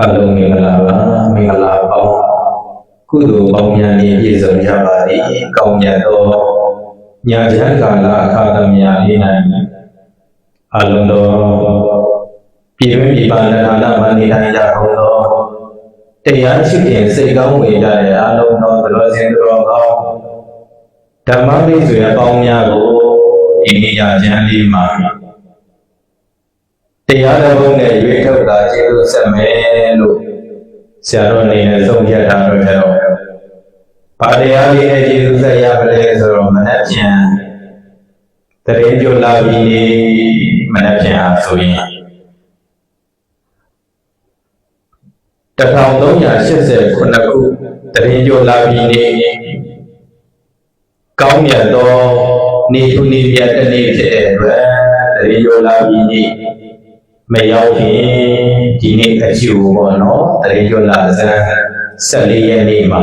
အလုံးမင်္ဂလာပါမင်္ဂလာပေါင်းကုသိုလ်ပေါင်းများနှင့်ပြည့်စုံကြပါသည်ကောင်းမြတ်သောညာချမ်းကာလအခါသမယလေး၌အလုံးသောပြည်တွင်းပြည်ပနာနာမနေတိုင်းကြကုန်သောတရားရှိခင်စိတ်ကောင်းဝင်ကြတဲ့အလုံးသောသတော်စင်တော်ကောင်းဓမ္မမိတ်ဆွေအပေါင်းများကိုဒီနေ့ညာချမ်းလေးမှာ တရားတော်ဘုံနဲ့ရွေးထုတ်တာကျေးဇူးဆက်မယ်လို့ဆရာတော်အနေနဲ့ဆုံးဖြတ်ထားတော့တယ်တော့ဗာတရားလေးနဲ့ကျေးဇူးဆက်ရပါလေဆိုတော့မနှက်ပြန်တရင်ကြလာပြီနေမနှက်ပြန်အားဆိုရင်1389ခုတရင်ကြလာပြီနေကောင်းမြတ်သောနေထူနေမြတ်တဲ့နေ့ဖြစ်တဲ့အတွက်တရင်ကြလာပြီနေ မရောက်ခင်ဒီနေ့အကျိုးပေါ့နော်တရေကျွလာဇန်14ရက်နေ့မှာ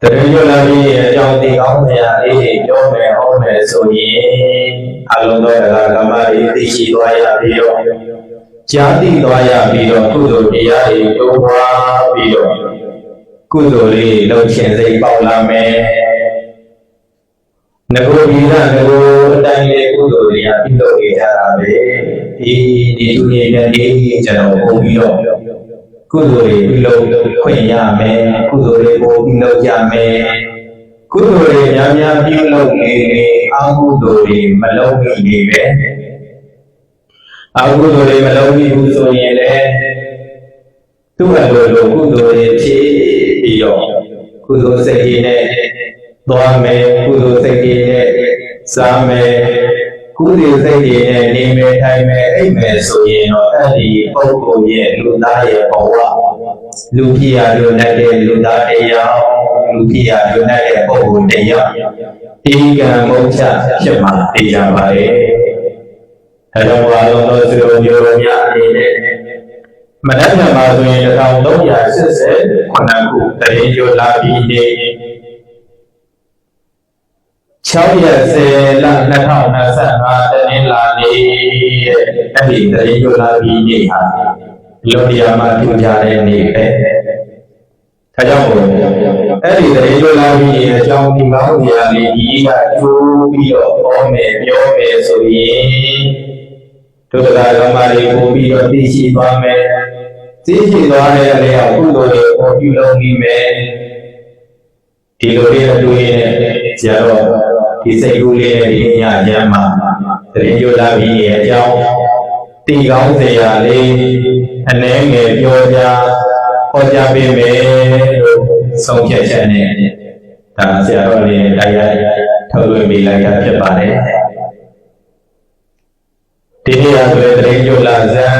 တရေကျွလာပြီးအကြောင်းသိကောင်းမြတ်လေးတွေပြောမယ်ဟောမယ်ဆိုရင်အလုံးသောတရားဓမ္မတွေသိရှိသွားရပြီးတော့ကြားသိသွားရပြီးတော့ကုသိုလ်တရားတွေတိုးပွားပြီးတော့ကုသိုလ်လေးလှုပ်ရှင်စိတ်ပေါက်လာမယ်ငကိုဒီကငကိုအတိုင်းလေးကုသိုလ် တွေကပြုလုပ်နေကြတာပဲဒီဒီသူတွေနဲ့ဒီကျွန်တော်ပုံပြီးတော့ကုသိုလ်တွေပြုလုပ်ခွင့်ရမယ်ကုသိုလ်တွေကိုပြုလုပ်ကြမယ်ကုသိုလ်တွေများများပြုလုပ်နေနေအကုသိုလ်တွေမလုပ်မိနေပဲအကုသိုလ်တွေမလုပ်မိဘူးဆိုရင်လည်းသူ့အလိုလိုကုသိုလ်တွေဖြစ်ပြီးတော့ကုသိုလ်စိတ်တွေနဲ့သွားမယ်ကုသိုလ်စိတ်တွေနဲ့စားမယ် ကုသိုလ်စိတ်တွေနဲ့နေမယ်ထိုင်မယ်အိပ်မယ်ဆိုရင်တော့အဲ့ဒီပုဂ္ဂိုလ်ရဲ့လူသားရဲ့ဘဝလူဖြစ်ရလို့နဲ့တဲ့လူသားတရားလူဖြစ်ရလို့နဲ့တဲ့ပုဂ္ဂိုလ်တရားဒီကံမုတ်ချဖြစ်မှာသိကြပါရဲ့အဲတော့ဘာလို့လို့ဆိုတော့မျိုးများအနေနဲ့မနက်ဖြန်မှာဆိုရင်1380ခုတရင်ကျော်လာပြီးနေ 6ရက်10လ2025တနင်္လာနေ့တဲ့အဲ့ဒီတရင်ကျော်လာပြီးနေဟာလောကီယာမှာထူကြတဲ့နေ့ပဲဒါကြောင့်မို့အဲ့ဒီတရင်ကျော်လာပြီးနေအကြောင်းဒီကောင်းနေရာလေးဒီကကျိုးပြီးတော့ဟောမယ်ပြောမယ်ဆိုရင်ဒုက္ခဓမ္မတွေပို့ပြီးတော့သိရှိသွားမယ်သိရှိသွားတဲ့အလျောက်ကုသိုလ်တွေပေါ်ပြုလုပ်နေမယ်ဒီလိုလေးအတွေ့နဲ့ ဆရာတော်ဒီစိတ်ကူးလေးနဲ့ဒီညချမ်းမှာတရင်ကြလာပြီးရဲ့အကြောင်းတီကောင်းစရာလေးအနှဲငယ်ပြောကြဟောကြားပေးမယ်လို့ဆုံးဖြတ်ချက်နဲ့ဒါဆရာတော်လေးတရားထုတ်လွှင့်ပေးလိုက်တာဖြစ်ပါတယ်ဒီနေ့ကဆိုရင်တရင်ကြလာဇန်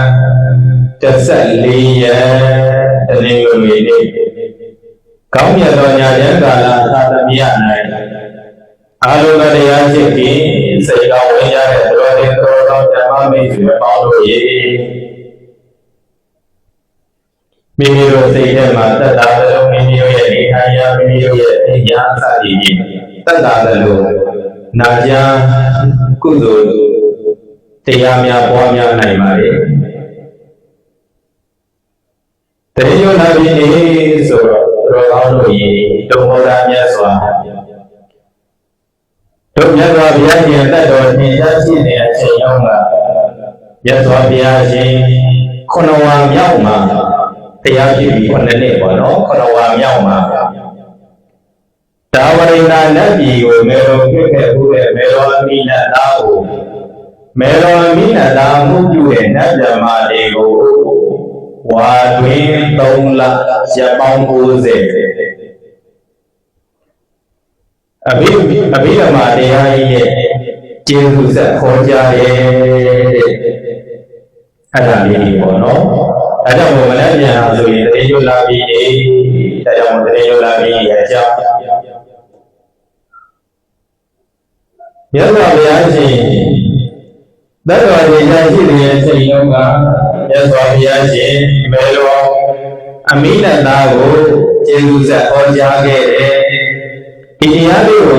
14ရက်တနင်္ဂနွေနေ့ကောင်းမြတ်သောညာချမ်းကာလသာသမယ၌ အာလုံတရားရှိပြီးစိတ်ကောင်းဝင်ရတဲ့တော်တင်တော်တော်ဓမ္မမိတ်ဆွေပေါင်းတို့၏မိမိတို့စိတ်ထဲမှာတတ်တာသလုံးမိမိတို့ရဲ့နေထိုင်ရာမိမိတို့ရဲ့အရာအစသည်ဖြင့်တတ်တာသလုံးနာကြားကုသိုလ်တရားများပွားများနိုင်ပါလေတရေယောနာပြီနေဆိုတော့တော်ကောင်းတို့ဤတုံဟောတာမြတ်စွာ တို့မြတ်စွာဘုရားရှင်တတ်တော်သင်ကြားရှိနေတဲ့အချိန်ရောက်မှာမြတ်စွာဘုရားရှင်ခုနဝါမြောက်မှာတရားပြပြီးခုနှစ်နှစ်ပေါ့နော်ခုနဝါမြောက်မှာဒါဝရိန္ဒနတ်ပြည်ကိုမေတော်ပြည့်ခဲ့ဘူးတဲ့မေတော်အမိနတ်သားကိုမေတော်အမိနတ်သားမှုပြုတဲ့နတ်ဗြဟ္မာတွေကိုဝါတွင်3လရက်ပေါင်း90 အဘိအဘိဓမ္မာတရားကြီးရဲ့ကျေးဇူးဆက်ခေါ်ကြရဲ့တဲ့အဲ့ဒါလေးကြီးပေါ့နော်အဲ့ဒါမို့မလည်းပြန်လာဆိုရင်တရေကျွလာပြီးနေဒါကြောင့်တရေကျွလာပြီးရဲ့အကြောင်းမြတ်စွာဘုရားရှင်သတ္တဝါတွေရှိတဲ့စိတ်လုံးကမြတ်စွာဘုရားရှင်မေတော်အမိနသားကိုကျေးဇူးဆက်ဟောကြားခဲ့တယ် ဒီတရားလေးကို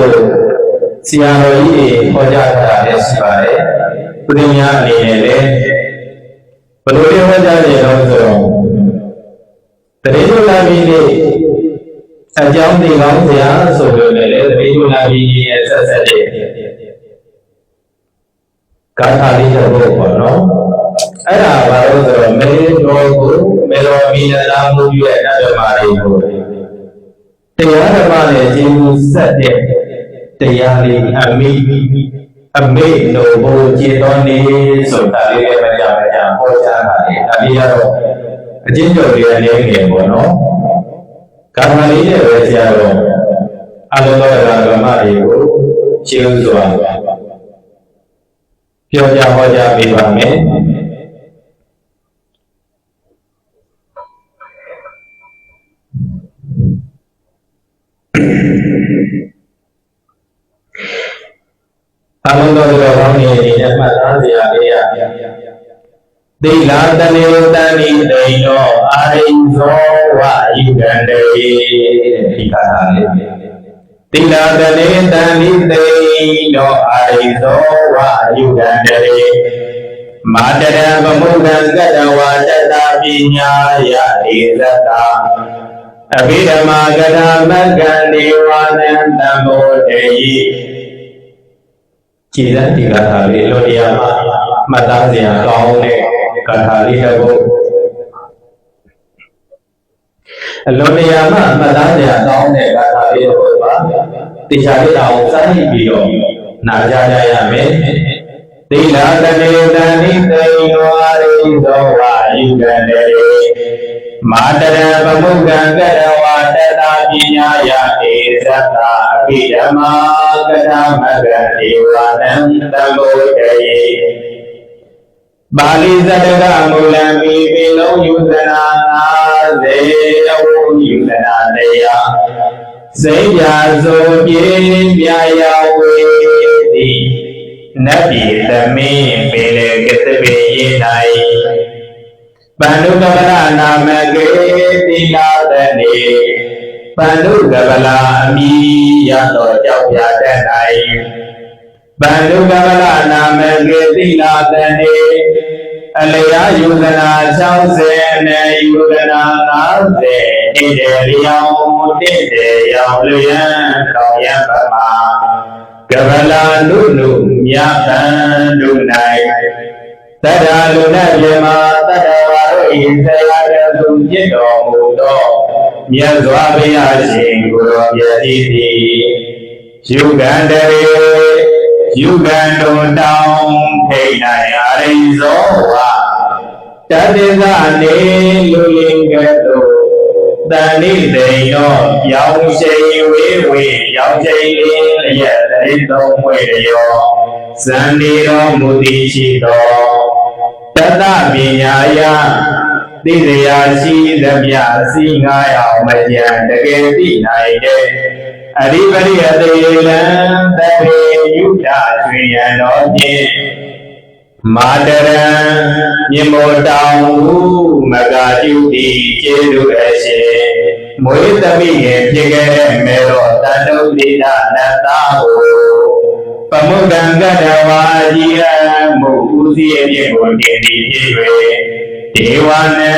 ဆရာတော်ကြီးဟောကြားတာလည်းရှိပါတယ်ဘုရားအနေနဲ့လည်းဘယ်လိုလဲဟောကြားနေတော့ဆိုတော့တရေကျွလာပြီးနေအကြောင်းဒီကောင်းစရာဆိုလို့လည်းတရေကျွလာပြီးရဲ့ဆက်ဆက်တဲ့ကာထာလေးတော့ပေါ့နော်အဲ့ဒါဘာလို့ဆိုတော့မေတော်ကိုမေတော်မီနလာမှုရဲ့အတ္တမတွေကို တရားဓမ္မနဲ့အကျဉ်းဆက်တဲ့တရားလေးအမိအမေလို့ဘိုးကျေတော်နေဆိုတာလေးလည်းမကြမကြဟောကြားတာလေဒါလေးကတော့အကျဉ်းချုပ်လေးအနေငယ်ပေါ့နော်ကာမလေးနဲ့ပဲဆရာတော်အလုံးစုံဓမ္မတွေကိုရှင်းစွာပြောကြဟောကြားပေးပါမယ် အလုံးစုံတော်ကောင်းနေဒီနဲ့မှတ်သားစရာလေးရသီလာတနေတန်ဤတိန်သောအာရိဇောဝယုကံတေဒီကာထာလေးသီလာတနေတန်ဤတိန်သောအာရိဇောဝယုကံတေမာတရံဗမုဒ္ဒံကတဝါတတပညာယဧသတာအဘိဓမ္မာကထာမက္ကံဒေဝနံတမောတေယိ ခြေသက်ဒီကထာလေးလောတရားမှာမှတ်သားစရာကောင်းတဲ့ကထာလေးတစ်ပုဒ်အလောတရားမှာမှတ်သားစရာကောင်းတဲ့ကထာလေးတစ်ပုဒ်ပါတရားလေးအောင်စမ်းပြီးတော့နာကြကြရမယ်သီလတနေတန်ဤသိယောအာရိသောဝါယုကံတေမာတရပမုက္ကံကရဝတတပညာယဧသတ္တာ အပိဓမ္မာကရမကဒေဝနံတမောတေယပါဠိဇတကမူလံမိပိလုံးယူဇနာနာဇေအဝယူဇနာတရားစိတ်ပြဆိုပြေပြယဝေတိနတ်ပြည်သမင်းပေလေကသပေယေ၌ပန္နုကပလနာမကေတိလာတနေ ပန္နုကပလအမိရသောကြောက်ပြတတ်၌ပန္နုကပလနာမကေတိလာတနေအလျာယူဇနာ60နဲ့ယူဇနာ90နေတဲ့လျောင်းတဲ့တဲ့ရောင်လျံတော်ရပမာကဗလာနုနုမြတ်တန်ဒု၌တတ္ထာလူနပြမတတ္တဝါတို့ဤဆရာတော်သူจิตတော်မူသော မြတ်စွာဘုရားရှင်ကိုယ်တော်မြတ်ဤသည်ယူကံတရေယူကံတော်တောင်းထိတ်၌အရိဇောဝတတေကနေလူလင်ကဲ့သို့တန်ဤတိန်သောရောင်ရှိဝေဝေရောင်ရှိလျက်တိသုံးဝေရောဇန်နေတော်မူသည်ရှိသောတတပညာယ သိစရာရှိသမျှစီငါးအောင်မကြံတကယ်သိနိုင်တဲ့အရိပရိယတေလံတရေယုဒကျွေရန်တော်ဖြင့်မာတရံမြေမောတောင်ဟုမဂာတုတိကျေလူအရှင်မွေးသမီးရဲ့ဖြစ်ခဲ့တဲ့မေတော်တန်တုဒိဒနတ္တဟုပမုဒ္ဒံကတဝါကြီးအမှုဦးစီးအဖြစ်ကိုတည်တည်ဖြစ်၍ ဒေဝနံ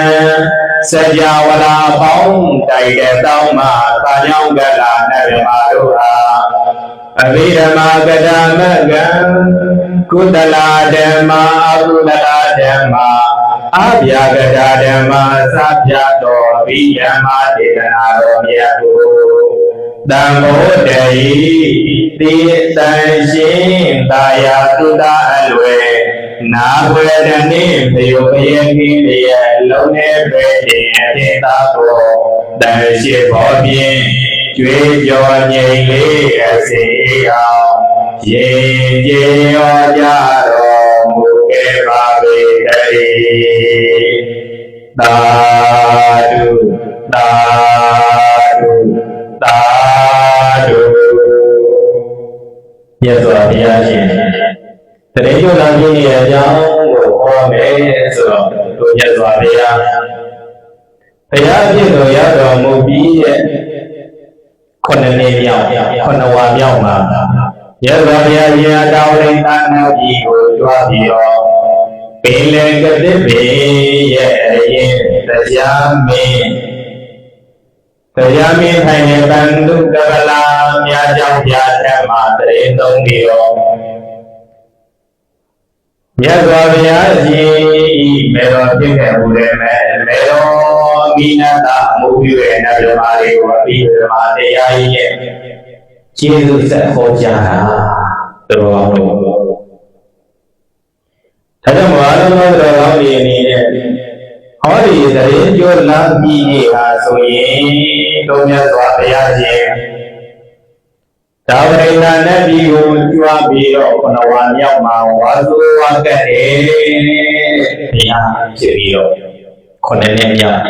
စကြဝဠာပေါင်းတိုက်တဲ့တောင်းမှာကာကြောင့်ကလာနဗေမာတို့ဟာအဘိဓမ္မာကတမကံကုသလာဓမ္မာအကုသလာဓမ္မာအဗျာကတာဓမ္မာသဗျာတော်ဝိယမဒေသနာတော်မြတ်ကိုတံမောတေတိတန်ရှင်တာယာသုတအလွယ် နာဝေရဏိပယောပယကိလျက်လုံးနေပေတင်အတေသာသောတန်ရှိဘောဖြင့်ကျွေးကြောငြိမ်လေးအစီအောင်ရေကျေရောကြတော်မူခဲ့ပါပေတည်းသာဓုသာဓုသာဓုမြတ်စွာဘုရားရှင် တရေကျော်လာခြင်းရဲ့အကြောင်းကိုဟောမယ်ဆိုတော့တို့မြတ်စွာဘုရားဘုရားဖြစ်တော်ရတော်မူပြီးရဲ့ခုနှစ်နှစ်မြောက်ခုနှစ်ဝါမြောက်မှာမြတ်စွာဘုရားရှင်အတော်လိန်သာနာကြီးကိုကြွားပြီးတော့ကပင်လေကတိပေရဲ့အရင်တရားမင်းတရားမင်းထိုင်နေတန်တုကကလာမြာကြောင့်ပြာထက်မှာတရေသုံးပြီးတော့ မြတ်စွာဘုရားရှင်ဤမေတော်ဖြစ်ခဲ့မှုလည်းမဲ့မေတော်မိနတာအမှုပြုတဲ့နတ်မြမာတွေကိုအပြီးဓမ္မတရားကြီးရဲ့ကျေးဇူးဆက်ဟောကြားတာတော်တော်တော်ဒါကြောင့်ဘာလို့လဲဆိုတော့ကောင်းဒီအနေနဲ့ဟောဒီတရင်ပြောလာပြီးနေဟာဆိုရင်တို့မြတ်စွာဘုရားရှင် ဒါဝရိဏနတ်ပြည်ကိုကြွားပြီးတော့ခဏဝါမြောက်မှာဝါဆိုဝါကဲ့တယ်ဘုရားဖြစ်ပြီးတော့ခொနှစ်နှစ်မြောက်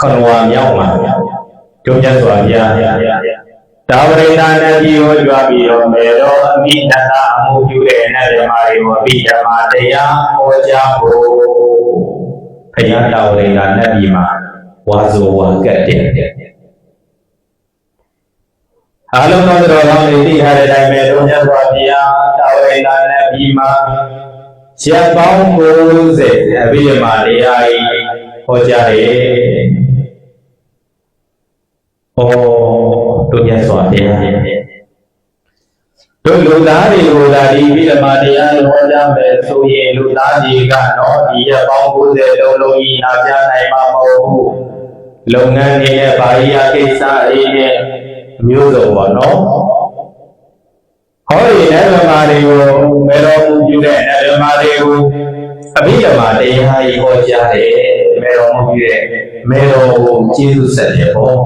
ခဏဝါမြောက်မှာတို့မြတ်စွာဘုရားဒါဝရိဏနတ်ပြည်ကိုကြွားပြီးတော့မေတော်အမိတတအမှုပြုတဲ့နတ်ဓမ္မတွေကိုအပိဓမ္မာတရားဟောကြားဖို့ဘုရားဒါဝရိဏနတ်ပြည်မှာဝါဆိုဝါကဲ့တယ် အားလုံးသောတော်ကောင်းတွေသိထားတဲ့အတိုင်းပဲတို့မြတ်စွာဘုရားတာဝရိဏနဲ့ပြီးမှရက်ပေါင်း90အဘိဓမ္မာတရားကြီးဟောကြားတယ်။ဩတို့မြတ်စွာဘုရားတို့လူသားတွေကိုသာဒီအဘိဓမ္မာတရားကိုဟောကြားမယ်ဆိုရင်လူသားတွေကတော့ဒီရက်ပေါင်း90လုံးလုံးကြီးနာကြားနိုင်မှာမဟုတ်ဘူး။လုပ်ငန်းတွေနဲ့ဘာကြီးအကိစ္စတွေနဲ့ မျိုးစုံပါနော်ဟောဒီနတ်ဓမ္မတွေကိုမေတော်မူပြုတဲ့နတ်ဓမ္မတွေကိုအဘိဓမ္မာတရားကြီးဟောကြားတယ်မေတော်မူပြုတဲ့မေတော်ကိုကျေးဇူးဆက်တယ်ပေါ့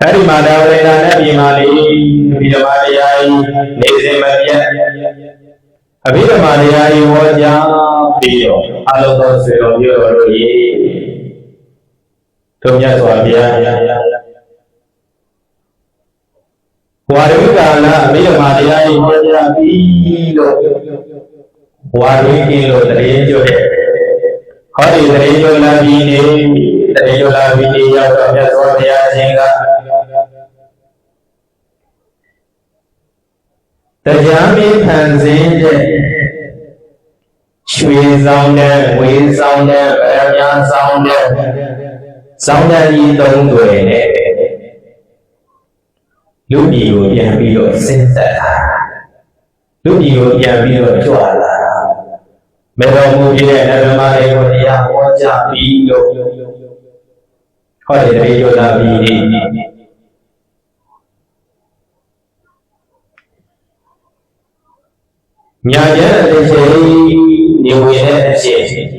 အဲ့ဒီမှာဒါဝိဒါနဲ့ပြည်မှာလေအဘိဓမ္မာတရားကြီးနေစဉ်မပြတ်အဘိဓမ္မာတရားကြီးဟောကြားပြီးတော့အလုံးစုံဆွေတော်မျိုးတော်တို့ကြီး တို့မြတ်စွာဘုရားဝါရိကာလအမိဓမ္မာတရားကြီးဟောကြားပြီးလို့ဝါရိကင်းလို့တရေကျွတ်တဲ့ဟောဒီတရေကျွတ်လာပြီးနေတရေကျွတ်လာပြီးနေရောက်တော့မြတ်စွာဘုရားရှင်ကတရားမင်းခံစင်းတဲ့ရွှေဆောင်တဲ့ဝေဆောင်တဲ့ဗရမညာဆောင်တဲ့ စောင်းတန်းကြီးသုံးတွေနဲ့လူပြည်ကိုပြန်ပြီးတော့စဉ်းသက်တာလူပြည်ကိုပြန်ပြီးတော့ကြွလာတာမေတော်မူပြတဲ့နဗမတွေကိုတရားဟောကြားပြီးလို့ဟောတဲ့တရေကျော်လာပြီးညာကျန်တဲ့ချိန်နေဝင်တဲ့အချိန်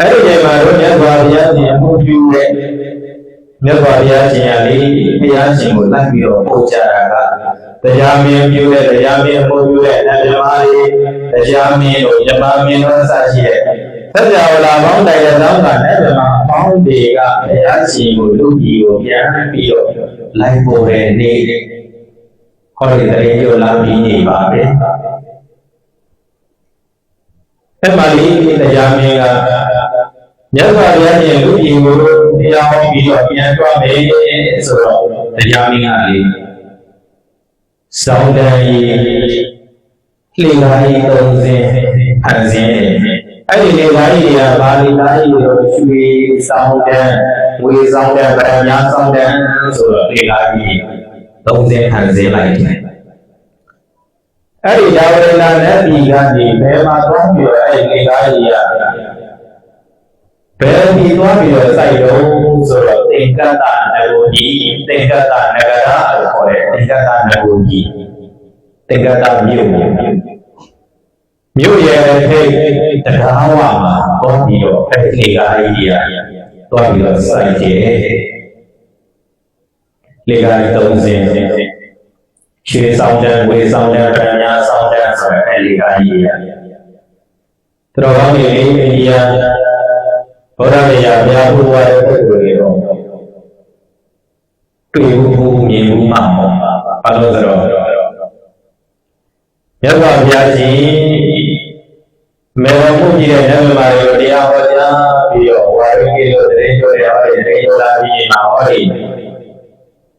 အဲ့ဒီချိန်မှာတို့မြတ်စွာဘုရားရှင်အမှုပြုတဲ့မြတ်စွာဘုရားရှင်ရလေဘုရားရှင်ကိုလိုက်ပြီးတော့ပို့ကြတာကတရားမင်းပြုတဲ့တရားမင်းအမှုပြုတဲ့နတ်မြမာတွေတရားမင်းတို့မြမမင်းတို့အစရှိတဲ့သစ္စာဝလာပေါင်းတိုင်တဲ့သောကနတ်မြမာအပေါင်းတွေကဘုရားရှင်ကိုလူကြီးကိုပြန်ပြီးတော့လိုက်ပေါ်တဲ့နေ့ဟောဒီတရေကျော်လာပြီးနေပါပဲအဲ့မှာဒီတရားမင်းက မြတ်စွာဘုရားရှင်လူကြီးကိုတရားဟောပြီးတော့ပြန်ကြွမယ်ဆိုတော့တရားမင်းကလေစောင်းတန်ကြီးလေလာကြီးသုံးစင်းဟန်စင်းအဲ့ဒီလေလာကြီးတွေကဘာလေလာကြီးတွေရွှေစောင်းတန်ငွေစောင်းတန်ဗရမ ्या စောင်းတန်ဆိုတော့လေလာကြီးသုံးစင်းဟန်စင်းလိုက်တယ်အဲ့ဒီဒါဝရဏနဲ့ဒီကနေဘယ်မှာသွားပြီးတော့အဲ့ဒီလေလာကြီးက ဘယ်ဒီသွားပြီးတော့စိုက်တော့ဆိုတော့သင်္ကတနဂုကြီးသင်္ကတနဂရလို့ခေါ်တယ်သင်္ကတနဂုကြီးသင်္ကတမြို့မြို့ရဲ့ထိတ်တရားဝမှာသွားပြီးတော့အဲ့ဒီလေကားကြီးကြီးသွားပြီးတော့စိုက်တယ်လေကားကြီး30ရွှေဆောင်တဲ့ဝေဆောင်တဲ့ဗညာဆောင်တဲ့ဆိုတဲ့အဲ့ဒီလေကားကြီးကြီးတော်ကောင်းကြီးအိန္ဒိယ ဗုဒ္ဓမြတ်ဘုရားဘုရားရဲ့ပုဂ္ဂိုလ်တွေတော့တွေ့ဘူးမြင်ဘူးမှမဟုတ်ပါဘူးဆိုတော့မြတ်စွာဘုရားရှင်မေတော်မူကြီးတဲ့နတ်မာတွေတရားဟောကြားပြီးတော့ဝါရိကေလို့တရေကျော်ရပါတယ်တရေကျော်လာပြီးမှဟောဒီ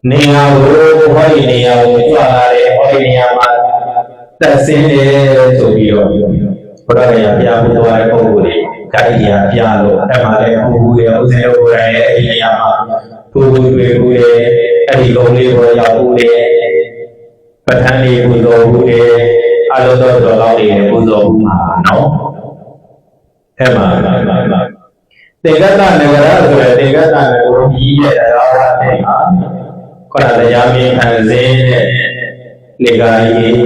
နေရာကိုဟောဒီနေရာကိုကြွလာတဲ့ဟောဒီနေရာမှာတက်ဆင်းတယ်ဆိုပြီးတော့ဘုရားကပြဖို့သွားတဲ့ပုံကိုယ်တွေ ခိုင်းကြပြလို့အဲ့မှာလည်းပူပူရဲ့ဥစဉ်တို့ကိုယ်တိုင်ရဲ့အဲ့ဒီနေရာမှာပူပူတွေပူရဲ့အဲ့ဒီလုံးလေးကိုရောက်ပူတဲ့ပဋ္ဌာန်းလေးပူဇော်ပူတဲ့အလုံးတော်တော်လောက်တွေပူဇော်ပူမှာနော်အဲ့မှာတေကတနဂရဆိုတဲ့တေကတနဂရကြီးရဲ့တရားဝတဲ့မှာခေါရတရားမင်းခံစင်းတဲ့လေကာကြီး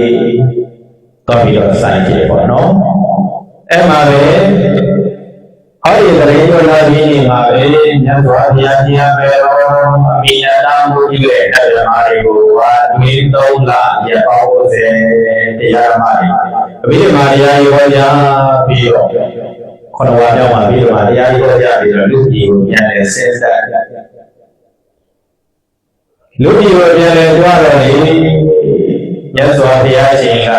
တော့ပြီးတော့စိုင်းကြပေါ့နော်အဲ့မှာပဲ ဟောဒီတရေကျော်လာပြီးနေမှာပဲမြတ်စွာဘုရားကြီးအပေတော်အမိယနာမှုကြီးရဲ့တရားတွေကိုဟာဒီသုံးလရပောင်းစေတရားဓမ္မတွေအဘိဓမ္မာတရားရောကြားပြီးတော့ခொနဝါပြောင်းမှာပြီးတော့တရားရောကြားပြီးတော့လူကြီးကိုပြန်လဲဆင်းသက်လူကြီးကိုပြန်လဲကြွားတော့လေမြတ်စွာဘုရားရှင်က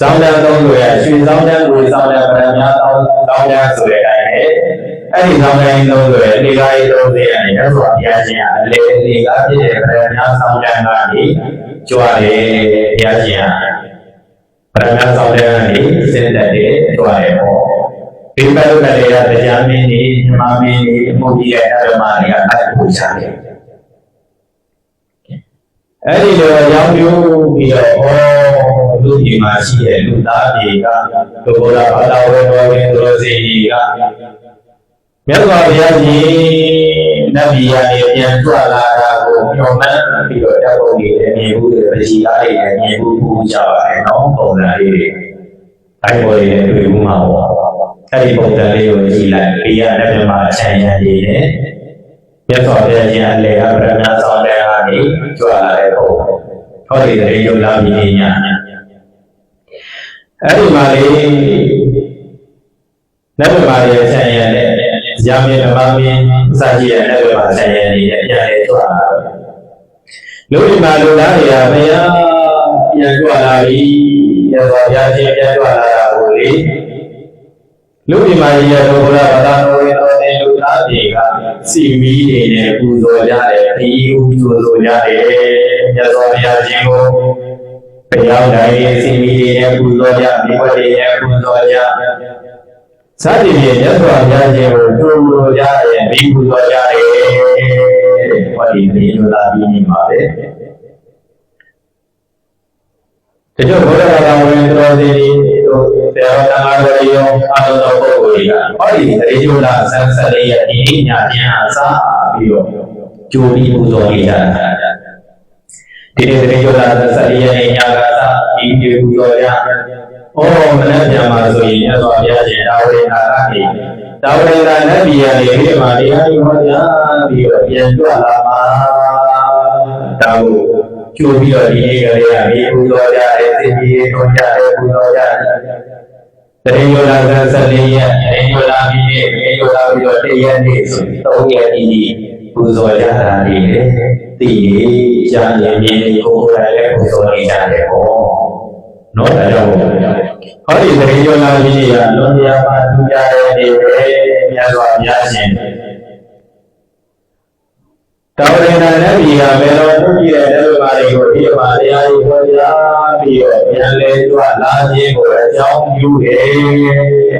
စောင်းတန်းသုံးလို့ရရွှေစောင်းတန်းကိုစောင်းတန်းဗရမများစောင်းစောင်းတန်းဆိုတဲ့အတိုင်းလေအဲ့ဒီစောင်းတန်းသုံးလို့ရလေကားရေးသုံးတဲ့အနေနဲ့ဆိုဘုရားရှင်ကအလေလေကားဖြစ်တဲ့ဗရမများစောင်းတန်းကနေကြွားတယ်ဘုရားရှင်ကဗရမများစောင်းတန်းကနေစင်တက်တယ်ကြွားတယ်ပေါ့ဒီဘက်လိုလည်းရတရားမင်းကြီးဓမ္မမင်းကြီးအမှုကြီးရဲ့ဓမ္မတွေကအတူတူချတယ်အဲ့ဒီလိုရောင်းပြပြီးတော့ ဩလူကြီးမှာရှိတဲ့လူသားတွေကဒုဗုဒ္ဓဘာသာဝင်တော်ဝင်သူတော်စင်ကြီးကမြတ်စွာဘုရားကြီးနတ်ပြည်ရနေပြန်ကြွလာတာကိုမျှော်မှန်းပြီးတော့တောက်ပုံကြီးလည်းမြင်ဘူးတယ်ပစီအားတွေလည်းမြင်ဘူးပူကြပါတယ်နော်ပုံစံလေးတွေတိုင်းပေါ်တွေလည်းတွေ့ဘူးမှာပေါ့အဲ့ဒီပုံစံလေးကိုကြည့်လိုက်ဘေးရတဲ့မြမှာအချမ်းရံနေတယ်မြတ်စွာဘုရားရှင်အလေကဗရမဆောင်တဲ့ဟာနေကြွလာတဲ့ပုံဟောဒီတရေယုံလာပြီးည အဲ့ဒီမှာလေနတ်ဗမာရဲ့ဆံရတဲ့ဇာမင်းဓမ္မမင်းစာကြည့်တဲ့နတ်ဗမာဆံရနေတဲ့ပြန်လေကြွလာလူဒီမှာလူသားတွေကဘုရားပြန်ကြွလာပြီရသော်ဘုရားရှင်ပြန်ကြွလာတာကိုလေလူဒီမှာရတဲ့ဘုရားဗလာတော်ရဲ့တော်တဲ့လူသားတွေကစီမီးနေနဲ့ပူဇော်ကြတယ်ဒီဥပူဇော်ကြတယ်ရသော်ဘုရားရှင်ကို ဘုရားတိုင်းစီမီးနေနဲ့ပူဇော်ကြမိဘတွေနဲ့ပူဇော်ကြစသည်ဖြင့်ရသော်ဘုရားရှင်ကိုတူလို့ကြတယ်ဒီပူဇော်ကြတယ်ဟောဒီဒီလိုလာပြီးနေပါပဲတချို့ဘုရားဘာသာဝင်တော်စီတို့ဆရာတော်တန်ခါတော်ကြီးရောအာတော်တော်ပုဂ္ဂိုလ်တွေကဟောဒီရေကျိုးလာဆန်းဆက်လေးရဲ့ဒီနေ့ညပြန်အစားပြီးတော့ကြိုပြီးပူဇော်နေကြတာ ဒီနေ့ရေကျိုးလာဆန်းဆက်လေးရဲ့ညကစားဒီဒီပူဇော်ကြဩမနက်ပြန်มาဆိုရင်မြတ်စွာဘုရားရှင်တာဝေနာကနေတာဝေနာနတ်ပြည်ရနေဒီမှာတရားဟောကြားပြီးတော့ပြန်ကြွလာမှာတာကိုကျိုးပြီးတော့ဒီနေ့ကလေးကဒီပူဇော်ကြတယ်သိပြီးတော့ကြတယ်ပူဇော်ကြတယ်တရေယောလာကဆက်လေးရက်တရေယောလာပြီးနေတရေယောလာပြီးတော့တရက်နေ့ဆိုပြီးသုံးရက်ဒီပူဇော်ကြတာနေလေ သိနေကြားနေမြင်နေကိုယ်တိုင်လည်းပူဇော်နေကြတယ်ပေါ့နော်ဒါကြောင့်ဟောဒီတရေယောလာပြီးကလွန်တရားမှလူကြတဲ့နေပဲမြတ်စွာဘုရားရှင်တောင်းရင်လည်းဒီကမေတော်သူကြီးတဲ့လူပါတွေကိုဒီမှာတရားကြီးဟောကြားပြီးတော့ပြန်လဲကြွလာခြင်းကိုအကြောင်းပြုတယ်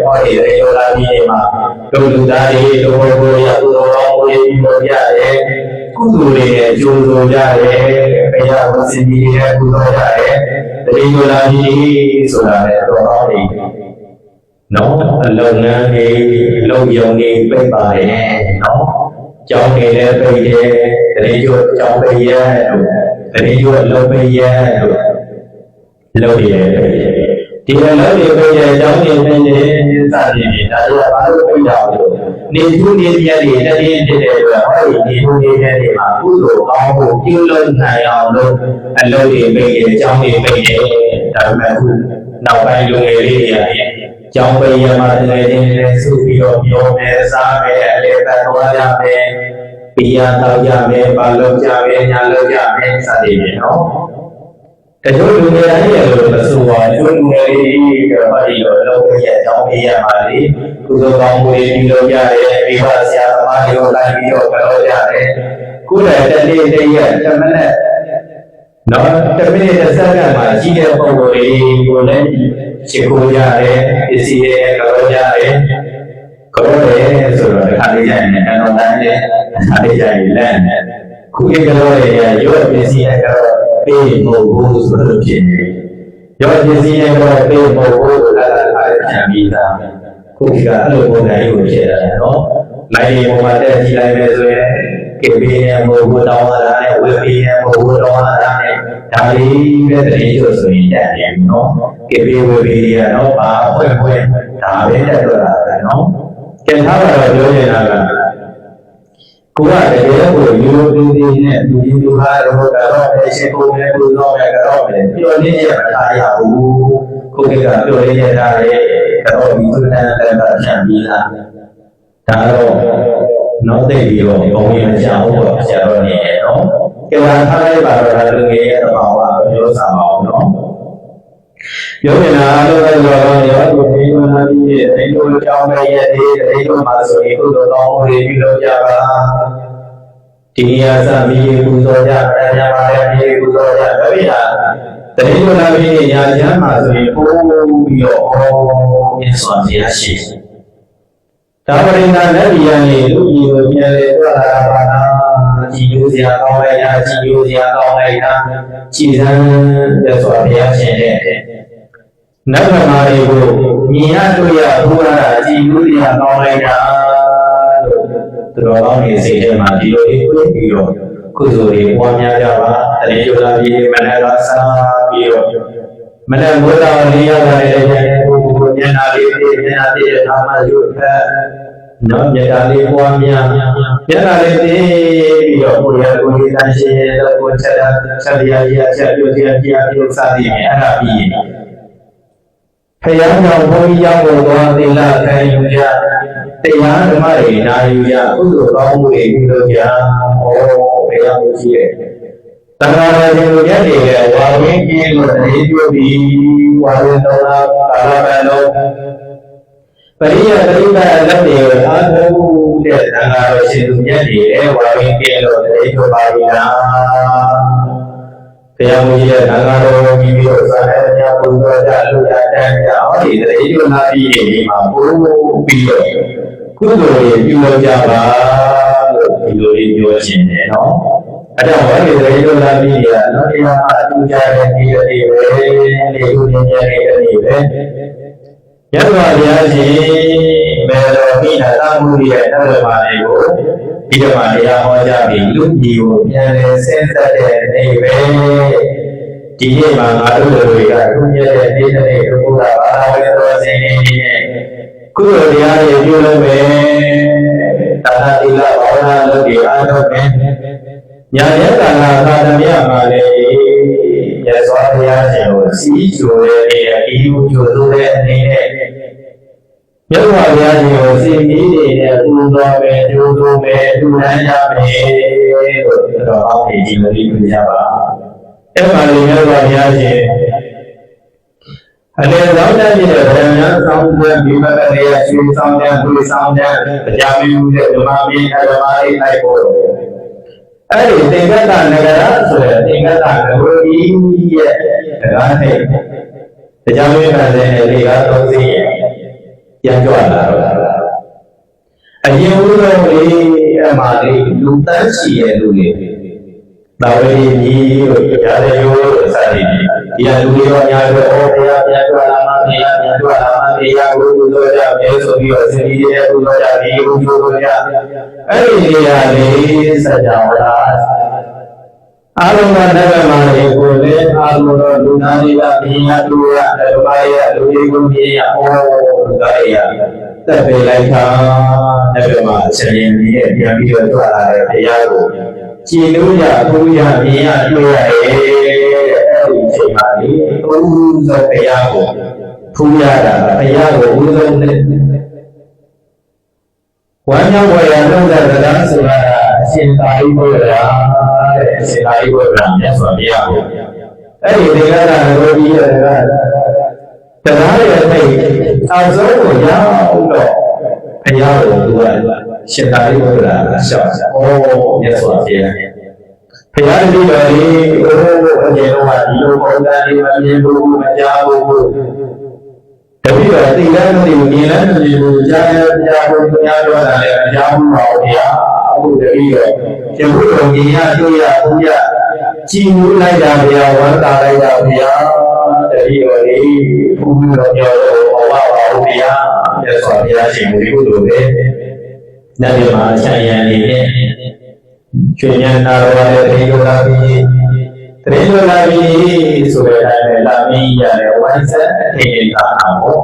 ။ဟောဒီရေယောလာကြီးမှာလူလူသားတွေလူဘုရားရသူတော်ကောင်းတွေပြီးတော့ကြတယ်။ ကုသိုလ်တွေနဲ့ကြိုးစိုးကြတယ်။ဘုရားဝစီကြီးရဲ့ကုသိုလ်ကြတယ်။တတိယလာကြီးဆိုတာလည်းတော်တော်လေးနော်အလုံးငန်းတွေလုံယုံတွေပြိတ်ပါတယ်နော်ကြောင်းနေလည်းပြိတ်တယ်တတိယကြောင်းပြည့်ရဲ့တို့တတိယလုံးပြည့်ရဲ့တို့လုံးရည်ဒီလိုလုံးတွေပြည့်ရဲ့ကြောင်းနေပြည့်ရဲ့စသည်ဖြင့်ဒါတို့ကဘာလို့ပြည့်ကြလို့ နေသူနေပြည့်တွေတတိယဖြစ်တဲ့အတွက်ဟောဒီနေသူနေပြည့်တွေမှာကုသိုလ်ကောင်းဖို့ပြုလုပ်နိုင်အောင်လို့အလုံးတွေပြည့်ရဲ့ကြောင်းတွေပြည့်ရဲ့ဒါပေမဲ့ခုနောက်ပိုင်းလူငယ်လေးတွေကျောင်းပိယမှာတကယ်ချင်းလည်းစုပြီးတော့ပြောမယ်စားမယ်အလေးပတ်သွားကြမယ်ပိယတော့ကြမယ်ပါလို့ကြမယ်ညာလို့ကြမယ်စသည်ဖြင့်နော် တချို့လူငယ်တိုင်းရဲ့လို့မဆိုပါဘူးလူငယ်လေးကဘာဒီလိုလုပ်ရအကြောင်းပြရမှာလေကုသိုလ်ကောင်းမှုတွေပြုလုပ်ရတယ်မိဘဆရာသမားတွေကိုလိုက်ပြီးတော့ကြောကြရတယ်ကိုယ်တိုင်တနေ့တည်းရဲ့တမနဲ့နော်တစ်မိနစ်တစ်စက္ကန့်မှာကြီးတဲ့ပုံကိုယ်လေးကိုလည်းရှင်းကိုရတယ်ပစ္စည်းရဲ့ကြောရတယ်ကြောတယ်ဆိုတော့တစ်ခါလေးကြာရင်အတော်တန်းနဲ့တစ်ခါလေးကြာရင်လက်နဲ့ခုအိတ်ကြောရဲ့ရောပစ္စည်းရဲ့ကြော ပေးဖို့ဘူးဆိုလို့ဖြစ်နေတယ်ရောပစ္စည်းရဲ့ကြောပေးဖို့ဘူးအဲ့ဒါအားဖြင့်ပြီးသားခုကအဲ့လိုပုံစံမျိုးဖြစ်တာနော်လိုက်ရင်ပုံမှန်တက်ကြည့်လိုက်မယ်ဆိုရင်ကေပီနဲ့မို့ဘူးတောင်းလာတဲ့ဝေပီနဲ့မို့ဘူးတောင်းလာတဲ့ဒါလေးပဲတတိယဆိုရင်တက်တယ်နော်ကေပီဝေပီရနော်ဘာဖွင့်ဖွင့်ဒါပဲတက်တော့တာပဲနော်ကျန်ထားတာတော့ပြောနေတာက ကိုယ်ကတကယ်ကိုယူလိုပီပီနဲ့လူကြီးလူဟာတော့ကတော့ပဲရှိကိုယ်နဲ့လူတော့ပဲကတော့ပဲပြောနေရမထားရဘူးကိုယ်ကပြောနေရတာလေကတော့ဒီလိုနဲ့လည်းဖြန့်ပြီးသားဒါတော့နောက်သိပြီးတော့ဘုံရမကြဘူးပေါ့ဆရာတော်နေရနော်ကဲလာထားလိုက်ပါတော့ဒါလူငယ်ရဲ့တဘာဝပြောစားအောင်နော် ပြောနေတာအလုံးစုံတော့ရောဒီဒီလိုနာပြီးဒီလိုကြောင်းမဲ့ရဲ့ဒီဒီလိုမှာဆိုရင်ကုသိုလ်ကောင်းမှုတွေပြုလုပ်ကြပါဒီနေရာစပြီးပူဇော်ကြပရညာပါရမြေပူဇော်ကြဗိဓာတတိယနာပြီးညာချမ်းမှာဆိုရင်ပို့ပြီးတော့ဩမြတ်စွာဘုရားရှိဒါပရိနာလက်ဒီယနေလူကြီးကိုပြန်လေတွေ့လာတာပါလားကြည်ညိုစရာကောင်းလိုက်တာကြည်ညိုစရာကောင်းလိုက်တာကြည်စမ်းမြတ်စွာဘုရားရှင်တဲ့ နတ်ဗမာတွေကိုမြင်ရတွေ့ရဘုရားကြည်ညိုစရာကောင်းလိုက်တာလို့သူတော်ကောင်းတွေစိတ်ထဲမှာဒီလိုလေးတွေ့ပြီးတော့ကုသိုလ်တွေပွားများကြပါတရေကျော်လာပြီးမနက်ကစားပြီးတော့မနက်ဘုရားလေးရတာလည်းကျန်တဲ့ပုဂ္ဂိုလ်မျက်နှာလေးပြည့်မျက်နှာပြည့်တဲ့အာမယုဖက်နော်မျက်နှာလေးပွားများမျက်နှာလေးပြည့်ပြီးတော့ကိုယ်ရကိုယ်ရတန်ရှင်းတော့ကိုယ်ချက်တာချက်ရရချက်ပြုတ်ရပြပြုတ်စသည်နဲ့အဲ့ဒါပြီးရင် ဖယားကြောင့်ဘုန်းကြီးရောက်ပေါ်သွားသီလခံယူကြတရားဓမ္မတွေနာယူကြကုသိုလ်ကောင်းမှုတွေပြုလုပ်ကြဩဘယ်ရောက်ရှိရဲ့တဏှာရဲ့လူရက်တွေဝါဝင်းကြီးလို့တရေပြုပြီးဝါရင်တော်လာကာလပတ်လုံးပရိယပရိပတ်လက်တွေအားထုတ်တဲ့တဏှာရဲ့ရှင်လူရက်တွေဝါဝင်းကြီးလို့တရေပြုပါပြီလား ဘုရားမကြီးရဲ့သံဃာတော်ကြီးပြီးတော့ဇာတ်တရားပုံတော်ကြလူကြတန်းကြဟောဒီတရေပြုနာပြီးဒီမှာပို့ပြီးတော့ကုသိုလ်တွေပြုလုပ်ကြပါလို့ဒီလိုလေးပြောချင်တယ်နော်အဲ့တော့ဘာလို့လဲလို့လာပြီးရနော်ဒီမှာအတူကြတဲ့ဒီတွေပဲလေလူငယ်တွေတွေပဲရသော်ဘုရားရှင်မေတော်မိနာသမှုရဲ့ဓမ္မပါတွေကို ဒီဓမ္မတရားဟောကြားပြီးလူကြီးကိုပြန်လဲဆင်းသက်တဲ့နေပဲဒီနေ့မှာငါတို့တွေကသူမြတ်တဲ့ဒီနေ့ဘုရားဘာသာဝင်တော်စင်နေနဲ့ကုသိုလ်တရားတွေပြုလုပ်မယ်တာသတိလဘာဝနာလုပ်ပြီးအားထုတ်မယ်ညာရဲ့ကာလသာသမယမှာလေရသော်ဘုရားရှင်ကိုစီးကျိုတဲ့နေရာဒီလိုကျိုလို့တဲ့အနေနဲ့ မြတ်စွာဘုရားရှင်ကိုစီမီးနေနဲ့ပူဇော်မယ်ကျိုးလို့မယ်ထူထမ်းကြမယ်လို့တော်အောင်ဒီလိုလေးပြကြပါအဲ့မှာလေမြတ်စွာဘုရားရှင်အလေသောတတ်တဲ့ဗရမယသောင်းတဲ့မိမကလေးရွှေဆောင်တဲ့သူဆောင်တဲ့ကြာမီမှုတဲ့ဓမ္မမင်းဓမ္မလေးလိုက်ဖို့အဲ့ဒီသင်္ကတနဂရဆိုတဲ့သင်္ကတနဂရီရဲ့တရားနဲ့ကြာမီကလည်းလေကသုံးစီရဲ့ ပြန်ကြွလာတော့အရင်ဦးဆုံးလေးအမှလေးလူတန်းချီရဲ့လူလေးတာဝေကြီးတို့ရားရရိုးတို့စသည်ဖြင့်ဒီလူတွေရောညာတို့ဩဘုရားပြန်ကြွလာမှဘုရားပြန်ကြွလာမှတရားကိုပူဇော်ကြမယ်ဆိုပြီးတော့စင်ကြီးရဲ့ပူဇော်ကြပြီးပူဇော်ကြအဲ့ဒီနေရာလေးစကြဝဠာအာရုံကနဗမာတွေကိုလည်းအာရုံတော်လူနာတွေကမြင်ရတူရဓမ္မရဲ့လူတွေကိုမြင်ရဩ ဒါရတက်ပေလိုက်တာနဗမာဆရာကြီးရဲ့ပြန်ပြီးတော့ကြွလာတဲ့ဘုရားကိုကြည်လို့ရဘုရားမြင်ရတွေ့ရတယ်အဲ့ဒီအချိန်မှာလေဘုရားဘုရားကိုဖူးရတာဘုရားကိုဦးဆုံးနဲ့ဝမ်းမြောက်ဝရလုံးတဲ့တရားဆိုတာအရှင်သာရိပုတ္တရာတဲ့အရှင်သာရိပုတ္တရာမြတ်စွာဘုရားကိုအဲ့ဒီဒေဂရရောကြီးရဲ့တ ရားရဲ့အဲ့အောက်ဆုံးကိုရောက်တော့ဘုရားကိုသူကရှင်သာရိပုတ္တရာရှောက်တာ။ဩမြတ်စွာဘုရား။တဘုရားတပည့်တော်ကြီးအိုးအကျေတော့ဒီလိုပုံစံလေးမမြင်ဘူးမကြားဘူးတပည့်တော်သိလည်းမသိဘူးမြင်လည်းမမြင်ဘူးကြားလည်းကြားဘူးဘုရားတော်တာလည်းကြားဘူးပါဘုရားအခုတပည့်တော်ကျဘုတော်မြင်ရတွေ့ရဘုရားကြည်မူလိုက်တာဘုရားဝမ်းသာလိုက်တာဘုရား တပည့်တော်လေးဘုရားတော်ပြောတော့ဘောပါပါဘုရားမြတ်စွာဘုရားရှင်မူဒီကုသိုလ်ပဲနတ်မြတ်ဆံရံနေနဲ့ကျွဉ္ဇနာတော်ရဲ့တေယောလာပြီးတေယောလာပြီးဆိုတဲ့အတိုင်းပဲလာပြီးရတဲ့ဝိုင်းဆက်အထင်သာအောင်ပေါ့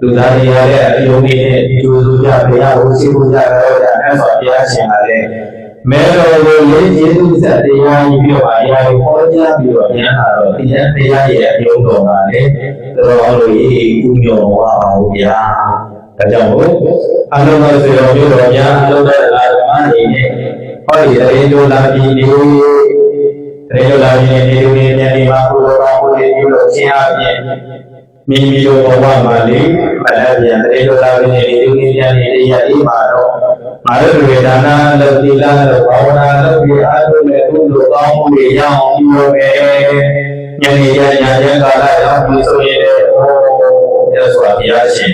လူသားတွေရတဲ့အပြုံးလေးနဲ့ကြိုးစိုးကြဘုရားကိုရှိခိုးကြတော့ကြအဲ့ဆိုဘုရားရှင်ကလည်း မဲတော်ကိုလေးကျေးဇူးဆက်တရားကြီးပြောပါရာကိုခေါ်ကြပြီးတော့ဉာဏ်လာတော့တရားတရားရဲ့အပြုံးတော်ကလည်းတော်တော်လို့ဤဥညောဝါပါဘုရားဒါကြောင့်မို့အလုံးစုံစေတော်မျိုးတော်များအလုံးစုံလာဓမ္မအနေနဲ့ဟောဒီရေလိုလာပြီးနေရေလိုလာပြီးနေနေနေနေမှာဘုရားကောင်းကိုပြုလို့ခြင်းအပြင်မိမိတို့ဘဝမှာလေမလပြန်ရေလိုလာပြီးနေနေနေပြန်နေရအေးမှာ တော့ငါတို့တွေဒါနလုပ်သီလလုပ်ဘာဝနာလုပ်ပြီးအားထုတ်တဲ့ကုသိုလ်ကောင်းမှုတွေရအောင်ပြုလို့ပဲညနေရညရကာလရောက်ပြီးဆိုရင်လည်းဟောရသော်ဘုရားရှင်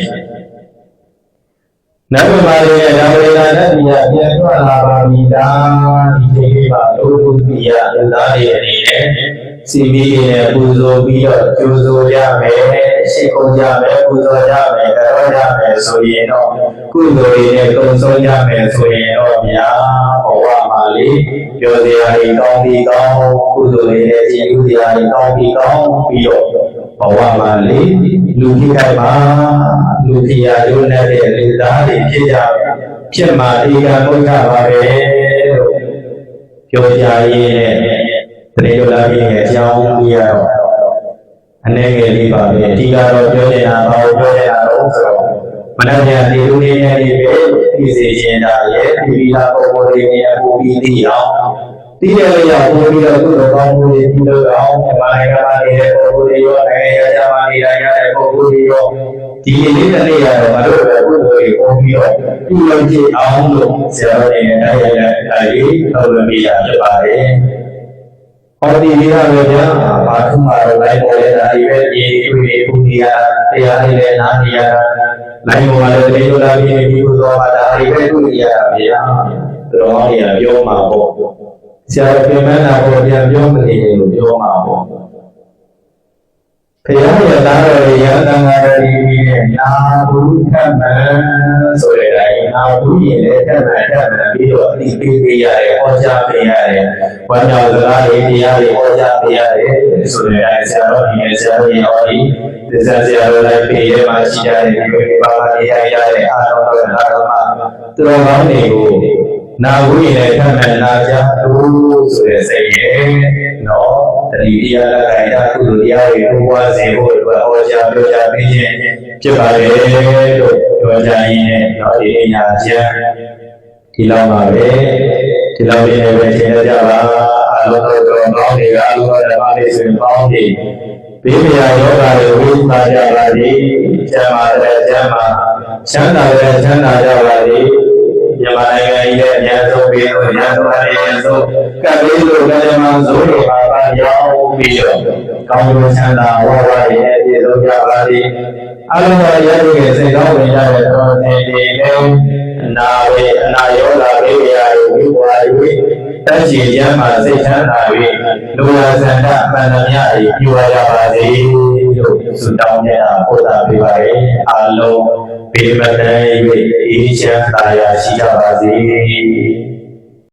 နတ်မာရီရဲ့နာမရိနာနတ်ပြည်ကပြန်ထွက်လာပါပြီဒါဒီချိန်လေးပါလို့သူပြည်ရလူသားတွေအနေနဲ့စီမီနဲ့ပူဇော်ပြီးတော့ကျိုးစိုးကြမယ် ရှိခိုးကြမယ်ပူဇော်ကြမယ်ကြောကြမယ်ဆိုရင်တော့ကုသိုလ်တွေနဲ့ကုံဆုံးကြမယ်ဆိုရင်တော့ဗျာဘဝမှာလေပြောစရာတွေကောင်းပြီးကောင်းကုသိုလ်တွေနဲ့ကျေးဇူးစရာတွေကောင်းပြီးကောင်းပြီးတော့ဘဝမှာလေလူကြီးခိုင်မှာလူကြီးရာရုံးတဲ့လူသားတွေဖြစ်ကြဖြစ်မှာဒီကဘုရားပါပဲလို့ပြောကြရင်းနဲ့တရေလိုလာပြီးရဲ့အကြောင်းကြီးရတော့ အနေငယ်လေးပါပဲအဓိကတော့ပြောနေတာဘာလို့ပြောနေတာလဲဆိုတော့မနက်ဖြန်ဒီလူတွေနဲ့ဒီပဲသိစေချင်တာရဲ့ဒီလပုံပေါ်တွေနဲ့အပူပြီးသိအောင်ဒီရလေးရောက်ပို့ပြီးတော့သူ့တော်ကောင်းမှုတွေပြုလို့အောင်မလိုက်ရပါနေတဲ့ပုံပေါ်တွေရောနိုင်ငံရကြပါနေရတဲ့ပုံပေါ်တွေရောဒီလေးတစ်နေ့ရတော့မတို့ပဲကုသိုလ်တွေပုံပြီးတော့ပြုလုပ်ကြအောင်လို့ဆရာတော်တွေနဲ့တိုက်ရိုက်အဲဒီတော်လွန်ပြရဖြစ်ပါတယ် ဟောဒီလေးရတော့ဗျာဘာထုမှာတော့လိုက်ပေါ်ရတာဒီပဲဒီတွေ့ပူဒီယာတရားလေးလည်းနားနေရတာလိုက်ပေါ်လာတဲ့တေလိုလာပြီးဒီကုသိုလ်မှာဒါဒီပဲတွေ့ရတာဗျာတော်ရပြောမှာပေါ့ဆရာတော်ပြန်မလာပေါ်ပြန်ပြောမနေလို့ပြောမှာပေါ့ ဖရာရသားတော်ရသံဃာတော်ဒီနဲ့နာဘူးထမန်ဆိုတဲ့တိုင်းနာဘူးရင်လည်းထမန်ထမန်ပြီးတော့အတိပေးပေးရတယ်ဟောကြားပေးရတယ်။ဘာကြောင့်စကားတွေတရားတွေဟောကြားပေးရတယ်ဆိုတဲ့တိုင်းဆရာတော်ဒီနဲ့ဆရာတော်ရောဒီသစ္စာဆရာတော်လိုက်ပေးရမှရှိကြတဲ့ဒီလိုပါပါတရားရတဲ့အာတော်တော်နာတော်မှာသူတော်ကောင်းတွေကိုနာဘူးရင်လည်းထမန်နာကြလို့ဆိုတဲ့စိတ်ရဲ့ နော်တတိယလက္ခဏာကုသိုလ်တရားတွေကိုပွားစေဖို့အတွက်ဟောကြားပြောကြားပေးခြင်းဖြစ်ပါလေလို့ပြောကြရင်းနဲ့တော့ဒီအညာချမ်းဒီလောက်ပါပဲဒီလောက်လေးနဲ့ပဲသင်ကြပါအလုံးစုံတော်ကောင်းတွေကအလုံးစုံဓမ္မတွေဆိုရင်ပေါင်းပြီးဘေးမရာယောဂါတွေဝိသနာကြပါစေကျမ်းပါတဲ့ကျမ်းပါချမ်းသာတဲ့ချမ်းသာကြပါစေ မြန်မာနိုင်ငံရဲ့အများဆုံးပြည်သူအများဆုံးအများဆုံးကပ်ပြီးလို့ကလည်းမဆိုးတွေပါပါရောက်ပြီးတော့ကောင်းကျိုးချမ်းသာဝါဝါရဲ့ပြည်သူကြပါစေအလုံးစုံရတဲ့စိတ်ကောင်းဝင်ရတဲ့တော်စင်တွေလည်းနာဝေအနာယောဂဘေးရာဝိဝါယဝိတက်ချီရမ်းမှာစိတ်ချမ်းသာ၍လူဝဇန္တပန္နမြအပြုရကြပါစေလို့ဆုတောင်းနေတာပို့တာပေးပါရအလုံး ဘေးမတန်၍အေးချမ်းသာယာရှိကြပါစေ။